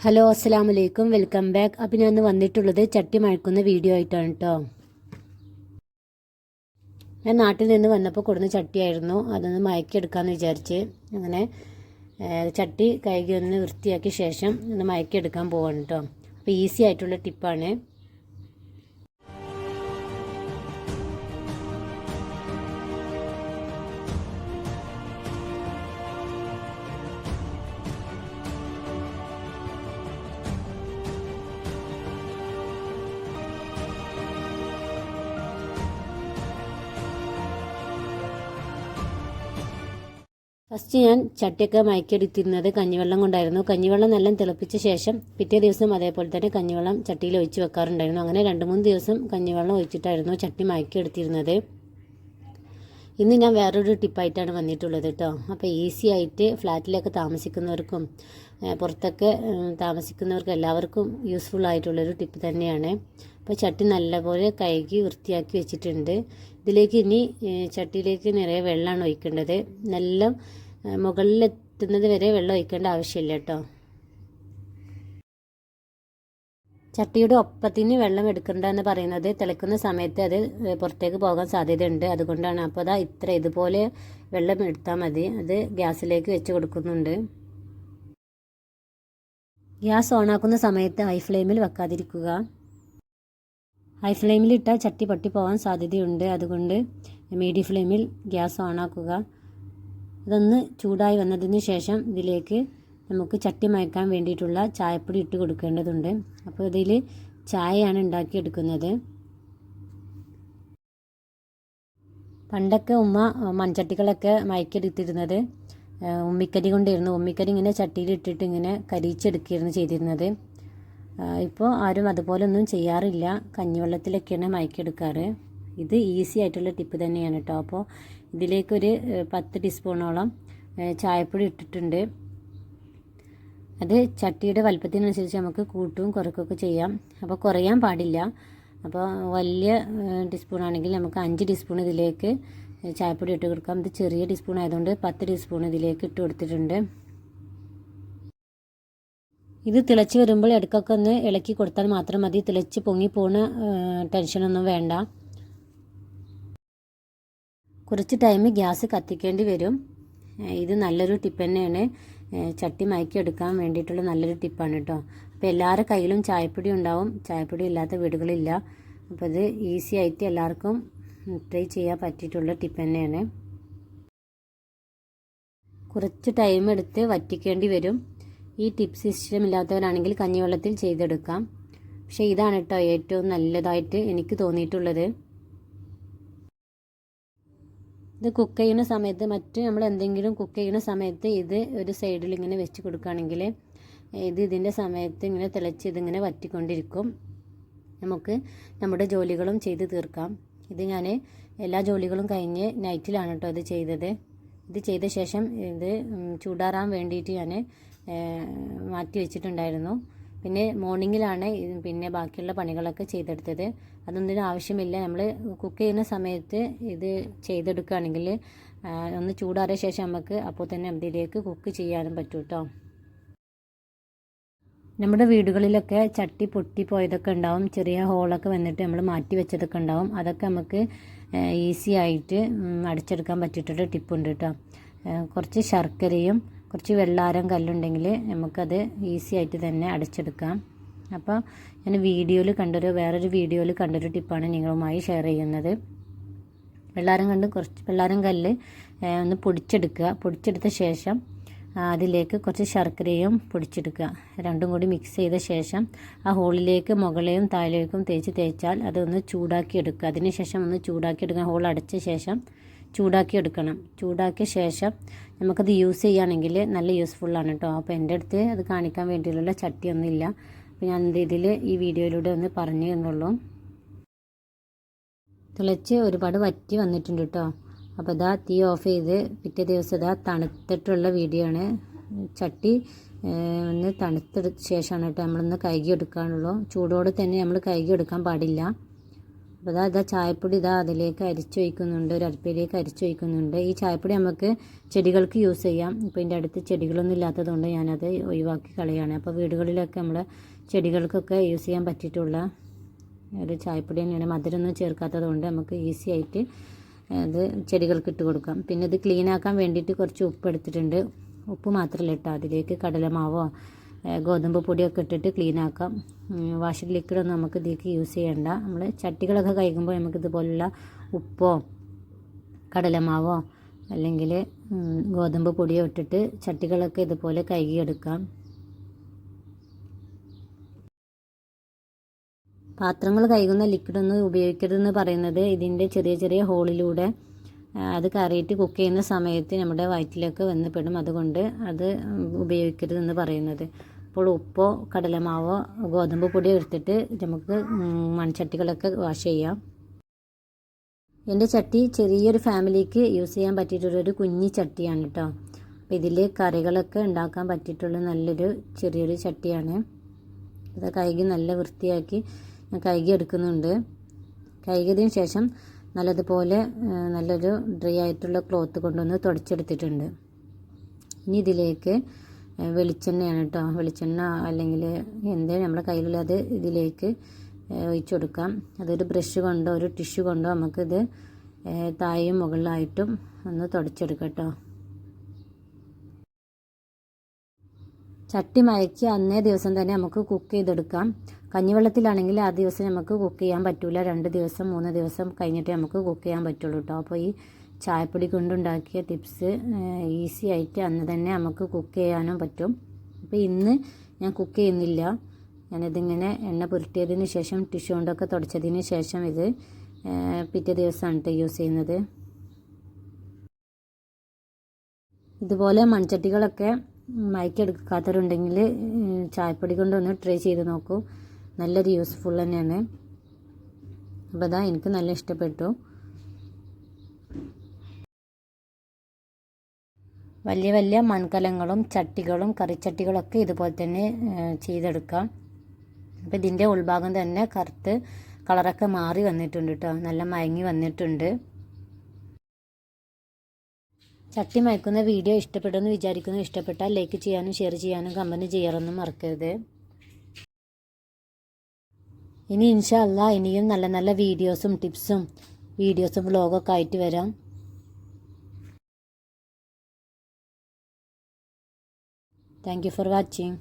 Hello അസ്സാം വലൈക്കും welcome back അപ്പം ഞാൻ വന്നിട്ടുള്ളത് ചട്ടി മഴക്കുന്ന വീഡിയോ ആയിട്ടാണ് കേട്ടോ ഞാൻ നാട്ടിൽ നിന്ന് വന്നപ്പോൾ കൊടുന്ന ചട്ടിയായിരുന്നു. അതൊന്ന് മയക്കിയെടുക്കാമെന്ന് വിചാരിച്ച് അങ്ങനെ ചട്ടി കഴുകി ഒന്ന് വൃത്തിയാക്കിയ ശേഷം ഒന്ന് മയക്കിയെടുക്കാൻ പോവാണ് കേട്ടോ അപ്പോൾ ഈസി ആയിട്ടുള്ള ടിപ്പാണ് ഫസ്റ്റ് ഞാൻ ചട്ടിയൊക്കെ മയക്കിയെടുത്തിരുന്നത് കഞ്ഞിവെള്ളം കൊണ്ടായിരുന്നു. കഞ്ഞിവെള്ളം നല്ല തിളപ്പിച്ച ശേഷം പിറ്റേ ദിവസം അതേപോലെ തന്നെ കഞ്ഞിവെള്ളം ചട്ടിയിൽ ഒഴിച്ച് വെക്കാറുണ്ടായിരുന്നു. അങ്ങനെ രണ്ട് മൂന്ന് ദിവസം കഞ്ഞിവെള്ളം ഒഴിച്ചിട്ടായിരുന്നു ചട്ടി മയക്കിയെടുത്തിരുന്നത്. ഇന്ന് ഞാൻ വേറൊരു ടിപ്പായിട്ടാണ് വന്നിട്ടുള്ളത് കേട്ടോ. അപ്പോൾ ഈസി ആയിട്ട് ഫ്ലാറ്റിലൊക്കെ താമസിക്കുന്നവർക്കും പുറത്തൊക്കെ താമസിക്കുന്നവർക്കും എല്ലാവർക്കും യൂസ്ഫുൾ ആയിട്ടുള്ളൊരു ടിപ്പ് തന്നെയാണ്. അപ്പോൾ ചട്ടി നല്ലപോലെ കഴുകി വൃത്തിയാക്കി വെച്ചിട്ടുണ്ട്. ഇതിലേക്ക് ഇനി ചട്ടിയിലേക്ക് നിറയെ വെള്ളമാണ് ഒഴിക്കേണ്ടത്. നല്ല മുകളിലെത്തുന്നത് വരെ വെള്ളം ഒഴിക്കേണ്ട ആവശ്യമില്ല കേട്ടോ. ചട്ടിയുടെ ഒപ്പത്തിന് വെള്ളം എടുക്കണ്ട എന്ന് പറയുന്നത് തിളക്കുന്ന സമയത്ത് അത് പുറത്തേക്ക് പോകാൻ സാധ്യതയുണ്ട്. അതുകൊണ്ടാണ് അപ്പോൾ അതാ ഇത്ര ഇതുപോലെ വെള്ളം എടുത്താൽ മതി. അത് ഗ്യാസിലേക്ക് വെച്ച് കൊടുക്കുന്നുണ്ട്. ഗ്യാസ് ഓണാക്കുന്ന സമയത്ത് ഹൈ ഫ്ലെയിമിൽ വെക്കാതിരിക്കുക. ഹൈ ഫ്ലെയിമിൽ ഇട്ടാൽ ചട്ടി പൊട്ടി പോകാൻ സാധ്യതയുണ്ട്. അതുകൊണ്ട് മീഡിയം ഫ്ലെയിമിൽ ഗ്യാസ് ഓണാക്കുക. ഇതൊന്ന് ചൂടായി വന്നതിന് ശേഷം ഇതിലേക്ക് നമുക്ക് ചട്ടി മയക്കാൻ വേണ്ടിയിട്ടുള്ള ചായപ്പൊടി ഇട്ട് കൊടുക്കേണ്ടതുണ്ട്. അപ്പോൾ ഇതിൽ ചായയാണ് ഉണ്ടാക്കിയെടുക്കുന്നത്. പണ്ടൊക്കെ ഉമ്മ മൺചട്ടികളൊക്കെ മയക്കെടുത്തിരുന്നത് ഉമ്മിക്കരി കൊണ്ടിരുന്നു ഉമ്മിക്കരി ഇങ്ങനെ ചട്ടിയിലിട്ടിട്ട് ഇങ്ങനെ കരിച്ചെടുക്കുകയായിരുന്നു ചെയ്തിരുന്നത്. ഇപ്പോൾ ആരും അതുപോലെ ഒന്നും ചെയ്യാറില്ല. കഞ്ഞിവെള്ളത്തിലൊക്കെയാണ് മയക്കെടുക്കാറ് ഇത് ഈസി ആയിട്ടുള്ള ടിപ്പ് തന്നെയാണ് കേട്ടോ. അപ്പോൾ ഇതിലേക്കൊരു പത്ത് ടീസ്പൂണോളം ചായപ്പൊടി ഇട്ടിട്ടുണ്ട്. അത് ചട്ടിയുടെ വലുപ്പത്തിനനുസരിച്ച് നമുക്ക് കൂട്ടും കുറക്കുകയൊക്കെ ചെയ്യാം. അപ്പോൾ കുറയാൻ പാടില്ല. അപ്പോൾ വലിയ ടീസ്പൂൺ ആണെങ്കിൽ നമുക്ക് അഞ്ച് ടീസ്പൂൺ ഇതിലേക്ക് ചായപ്പൊടി ഇട്ട് കൊടുക്കാം. ഇത് ചെറിയ ടീസ്പൂൺ ആയതുകൊണ്ട് പത്ത് ടീസ്പൂൺ ഇതിലേക്ക് ഇട്ട് കൊടുത്തിട്ടുണ്ട്. ഇത് തിളച്ച് വരുമ്പോൾ ഇടയ്ക്കൊക്കെ ഒന്ന് ഇളക്കി കൊടുത്താൽ മാത്രം മതി. തിളച്ച് പൊങ്ങി പോണ ടെൻഷനൊന്നും വേണ്ട. കുറച്ച് ടൈം ഗ്യാസ് കത്തിക്കേണ്ടി വരും. ഇത് നല്ലൊരു ടിപ്പ് തന്നെയാണ്. ചട്ടി മയക്കിയെടുക്കാൻ വേണ്ടിയിട്ടുള്ള നല്ലൊരു ടിപ്പാണ് കേട്ടോ അപ്പോൾ എല്ലാവരുടെ കയ്യിലും ചായപ്പൊടി ഉണ്ടാവും. ചായപ്പൊടി ഇല്ലാത്ത വീടുകളില്ല. അപ്പോൾ ഇത് ഈസി ആയിട്ട് എല്ലാവർക്കും ട്രൈ ചെയ്യാൻ പറ്റിയിട്ടുള്ള ടിപ്പ് തന്നെയാണ്. കുറച്ച് ടൈം എടുത്ത് വറ്റിക്കേണ്ടി വരും. ഈ ടിപ്പ് ടിപ്സ് ഇഷ്ടമില്ലാത്തവരാണെങ്കിൽ കഞ്ഞിവെള്ളത്തിൽ ചെയ്തെടുക്കാം. പക്ഷേ ഇതാണ് കേട്ടോ ഏറ്റവും നല്ലതായിട്ട് എനിക്ക് തോന്നിയിട്ടുള്ളത്. ഇത് കുക്ക് ചെയ്യുന്ന സമയത്ത് മറ്റ് നമ്മൾ എന്തെങ്കിലും കുക്ക് ചെയ്യുന്ന സമയത്ത് ഇത് ഒരു സൈഡിൽ ഇങ്ങനെ വെച്ച് കൊടുക്കുകയാണെങ്കിൽ ഇത് ഇതിന്റെ സമയത്ത് ഇങ്ങനെ തിളച്ച് ഇതിങ്ങനെ വറ്റിക്കൊണ്ടിരിക്കും. നമുക്ക് നമ്മുടെ ജോലികളും ചെയ്ത് തീർക്കാം. ഇത് ഞാൻ എല്ലാ ജോലികളും കഴിഞ്ഞ് നൈറ്റിലാണ് കേട്ടോ ഇത് ചെയ്തത്. ഇത് ചെയ്ത ശേഷം ഇത് ചൂടാറാൻ വേണ്ടിയിട്ട് ഞാൻ മാറ്റി വെച്ചിട്ടുണ്ടായിരുന്നു. പിന്നെ മോർണിംഗിലാണ് പിന്നെ ബാക്കിയുള്ള പണികളൊക്കെ ചെയ്തെടുത്തത്. അതൊന്നും ആവശ്യമില്ല. നമ്മൾ കുക്ക് ചെയ്യുന്ന സമയത്ത് ഇത് ചെയ്തെടുക്കുകയാണെങ്കിൽ ഒന്ന് ചൂടാറിയ ശേഷം നമുക്ക് അപ്പോൾ തന്നെ അതിലേക്ക് കുക്ക് ചെയ്യാനും പറ്റും കേട്ടോ നമ്മുടെ വീടുകളിലൊക്കെ ചട്ടി പൊട്ടിപ്പോയതൊക്കെ ഉണ്ടാവും. ചെറിയ ഹോളൊക്കെ വന്നിട്ട് നമ്മൾ മാറ്റി വെച്ചതൊക്കെ ഉണ്ടാവും. അതൊക്കെ നമുക്ക് ഈസി ആയിട്ട് അടിച്ചെടുക്കാൻ പറ്റിയിട്ടൊരു ടിപ്പുണ്ട് കേട്ടോ കുറച്ച് ശർക്കരയും കുറച്ച് വെള്ളാരം കല്ലുണ്ടെങ്കിൽ നമുക്കത് ഈസി ആയിട്ട് തന്നെ അടച്ചെടുക്കാം. അപ്പോൾ ഞാൻ വീഡിയോയിൽ കണ്ടൊരു വേറൊരു വീഡിയോയിൽ കണ്ടൊരു ടിപ്പാണ് നിങ്ങളുമായി ഷെയർ ചെയ്യുന്നത്. വെള്ളാരം കണ്ട് കുറച്ച് വെള്ളാരം കല്ല് ഒന്ന് പൊടിച്ചെടുക്കുക. പൊടിച്ചെടുത്ത ശേഷം അതിലേക്ക് കുറച്ച് ശർക്കരയും പൊടിച്ചെടുക്കുക. രണ്ടും കൂടി മിക്സ് ചെയ്ത ശേഷം ആ ഹോളിലേക്ക് മുകളിലേക്കും താഴേക്കും തേച്ച് തേച്ചാൽ അതൊന്ന് ചൂടാക്കി എടുക്കുക അതിന് ശേഷം ഒന്ന് ചൂടാക്കി എടുക്കുക ഹോൾ അടച്ച ശേഷം ചൂടാക്കി എടുക്കണം. ചൂടാക്കിയ ശേഷം നമുക്കത് യൂസ് ചെയ്യുകയാണെങ്കിൽ നല്ല യൂസ്ഫുള്ളാണ് കേട്ടോ അപ്പോൾ എന്റെ അടുത്ത് അത് കാണിക്കാൻ വേണ്ടിയിട്ടുള്ള ചട്ടിയൊന്നുമില്ല അപ്പോൾ ഞാൻ എന്റെ ഇതിൽ ഈ വീഡിയോയിലൂടെ ഒന്ന് പറഞ്ഞു എന്നുള്ളൂ. തിളച്ച് ഒരുപാട് വറ്റി വന്നിട്ടുണ്ട് കേട്ടോ അപ്പോൾ ഇതാ തീ ഓഫ് ചെയ്ത് പിറ്റേ ദിവസം ഇതാ തണുത്തിട്ടുള്ള വീഡിയോ ആണ്. ചട്ടി ഒന്ന് തണുത്തെടുത്ത ശേഷമാണ് കേട്ടോ നമ്മളൊന്ന് കഴുകി എടുക്കാനുള്ളൂ ചൂടോടെ തന്നെ നമ്മൾ കഴുകി എടുക്കാൻ പാടില്ല. അപ്പോൾ ഇതാ ഇതാ ചായപ്പൊടി ഇതാ അതിലേക്ക് അരിച്ചൊഴിക്കുന്നുണ്ട് ഒരു അരിപ്പയിലേക്ക് അരിച്ചൊഴിക്കുന്നുണ്ട് ഈ ചായപ്പൊടി നമുക്ക് ചെടികൾക്ക് യൂസ് ചെയ്യാം. ഇപ്പോൾ ഇതിന്റെ അടുത്ത് ചെടികളൊന്നും ഇല്ലാത്തതുകൊണ്ട് ഞാനത് ഒഴിവാക്കി കളയാണ് അപ്പോൾ വീടുകളിലൊക്കെ നമ്മൾ ചെടികൾക്കൊക്കെ യൂസ് ചെയ്യാൻ പറ്റിയിട്ടുള്ള ഒരു ചായപ്പൊടി തന്നെയാണ്. മധുരമൊന്നും ചേർക്കാത്തത് കൊണ്ട് നമുക്ക് ഈസി ആയിട്ട് അത് ചെടികൾക്ക് ഇട്ട് കൊടുക്കാം. പിന്നെ ഇത് ക്ലീൻ ആക്കാൻ വേണ്ടിയിട്ട് കുറച്ച് ഉപ്പ് എടുത്തിട്ടുണ്ട്. ഉപ്പ് മാത്രമല്ല ഇട്ടോ അതിലേക്ക് കടലമാവോ ഗോതമ്പ് പൊടിയൊക്കെ ഇട്ടിട്ട് ക്ലീൻ ആക്കാം. വാഷിംഗ് ലിക്വിഡൊന്നും നമുക്ക് ഇതിലേക്ക് യൂസ് ചെയ്യണ്ട. നമ്മൾ ചട്ടികളൊക്കെ കഴിക്കുമ്പോൾ നമുക്ക് ഇതുപോലുള്ള ഉപ്പോ കടലമാവോ അല്ലെങ്കിൽ ഗോതമ്പ് പൊടിയോ ഇട്ടിട്ട് ചട്ടികളൊക്കെ ഇതുപോലെ കഴുകിയെടുക്കാം. പാത്രങ്ങൾ കഴുകുന്ന ലിക്വിഡൊന്നും ഉപയോഗിക്കരുതെന്ന് പറയുന്നത് ഇതിന്റെ ചെറിയ ചെറിയ ഹോളിലൂടെ അത് കറിയിട്ട് കുക്ക് ചെയ്യുന്ന സമയത്ത് നമ്മുടെ വയറ്റിലൊക്കെ വന്ന് പെടും. അതുകൊണ്ട് അത് ഉപയോഗിക്കരുതെന്ന് പറയുന്നത്. അപ്പോൾ ഉപ്പോ കടലമാവോ ഗോതമ്പ് പൊടിയോ എടുത്തിട്ട് നമുക്ക് മൺചട്ടികളൊക്കെ വാഷ് ചെയ്യാം. എന്റെ ചട്ടി ചെറിയൊരു ഫാമിലിക്ക് യൂസ് ചെയ്യാൻ പറ്റിയിട്ടുള്ളൊരു കുഞ്ഞി ചട്ടിയാണ് കേട്ടോ. അപ്പോൾ ഇതിൽ കറികളൊക്കെ ഉണ്ടാക്കാൻ പറ്റിയിട്ടുള്ള നല്ലൊരു ചെറിയൊരു ചട്ടിയാണ്. അത് കഴുകി നല്ല വൃത്തിയാക്കി ഞാൻ കഴുകി എടുക്കുന്നുണ്ട്. കഴുകിയതിന് ശേഷം നല്ലതുപോലെ നല്ലൊരു ഡ്രൈ ആയിട്ടുള്ള ക്ലോത്ത് കൊണ്ടുവന്ന് തുടച്ചെടുത്തിട്ടുണ്ട്. ഇനി ഇതിലേക്ക് വെളിച്ചെണ്ണയാണ് കേട്ടോ വെളിച്ചെണ്ണ അല്ലെങ്കിൽ എന്ത് നമ്മുടെ കയ്യിലുള്ളത് ഇതിലേക്ക് ഒഴിച്ചു കൊടുക്കാം. അതൊരു ബ്രഷ് കൊണ്ടോ ഒരു ടിഷ്യൂ കൊണ്ടോ നമുക്കിത് തായും മുകളിലായിട്ടും ഒന്ന് തുടച്ചെടുക്കാം കേട്ടോ ചട്ടി മയക്കി അന്നേ ദിവസം തന്നെ നമുക്ക് കുക്ക് ചെയ്തെടുക്കാം. കഞ്ഞിവെള്ളത്തിലാണെങ്കിൽ ആ ദിവസം നമുക്ക് കുക്ക് ചെയ്യാൻ പറ്റില്ല രണ്ട് ദിവസം മൂന്ന് ദിവസം കഴിഞ്ഞിട്ടേ നമുക്ക് കുക്ക് ചെയ്യാൻ പറ്റുള്ളൂ കേട്ടോ അപ്പോൾ ഈ ചായപ്പൊടി കൊണ്ടുണ്ടാക്കിയ ടിപ്സ് ഈസി ആയിട്ട് അന്ന് തന്നെ നമുക്ക് കുക്ക് ചെയ്യാനും പറ്റും. അപ്പോൾ ഇന്ന് ഞാൻ കുക്ക് ചെയ്യുന്നില്ല. ഞാനിതിങ്ങനെ എണ്ണ പുരട്ടിയതിന് ശേഷം ടിഷ്യൂ കൊണ്ടൊക്കെ തുടച്ചതിന് ശേഷം ഇത് പിറ്റേ ദിവസമാണ് കേട്ടോ യൂസ് ചെയ്യുന്നത്. ഇതുപോലെ മൺചട്ടികളൊക്കെ മയക്കെടുക്കാത്തവരുണ്ടെങ്കിൽ ചായപ്പൊടി കൊണ്ടൊന്ന് ട്രൈ ചെയ്ത് നോക്കൂ. നല്ലൊരു യൂസ്ഫുൾ തന്നെയാണ്. അപ്പോൾ അതാ എനിക്ക് നല്ല ഇഷ്ടപ്പെട്ടു. വലിയ വലിയ മൺകലങ്ങളും ചട്ടികളും കറിച്ചട്ടികളൊക്കെ ഇതുപോലെ തന്നെ ചെയ്തെടുക്കാം. അപ്പോൾ ഇതിന്റെ ഉൾഭാഗം തന്നെ കറുത്ത് കളറൊക്കെ മാറി വന്നിട്ടുണ്ട് കേട്ടോ നല്ല മയങ്ങി വന്നിട്ടുണ്ട്. ചട്ടി മയക്കുന്ന വീഡിയോ ഇഷ്ടപ്പെടുമെന്ന് വിചാരിക്കുന്നു. ഇഷ്ടപ്പെട്ടാൽ ലൈക്ക് ചെയ്യാനും ഷെയർ ചെയ്യാനും കമന്റ് ചെയ്യാറൊന്നും മറക്കരുത്. ഇനി ഇൻഷാ അല്ലാ ഇനിയും നല്ല നല്ല വീഡിയോസും ടിപ്സും വീഡിയോസും വ്ളോഗൊക്കെ ആയിട്ട് വരാം. Thank you for watching